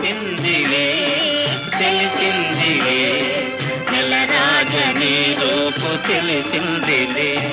తెలిసిందిలే తెలిసిందిలే. నెల రాజ నీ రూపు తెలిసిందిలే.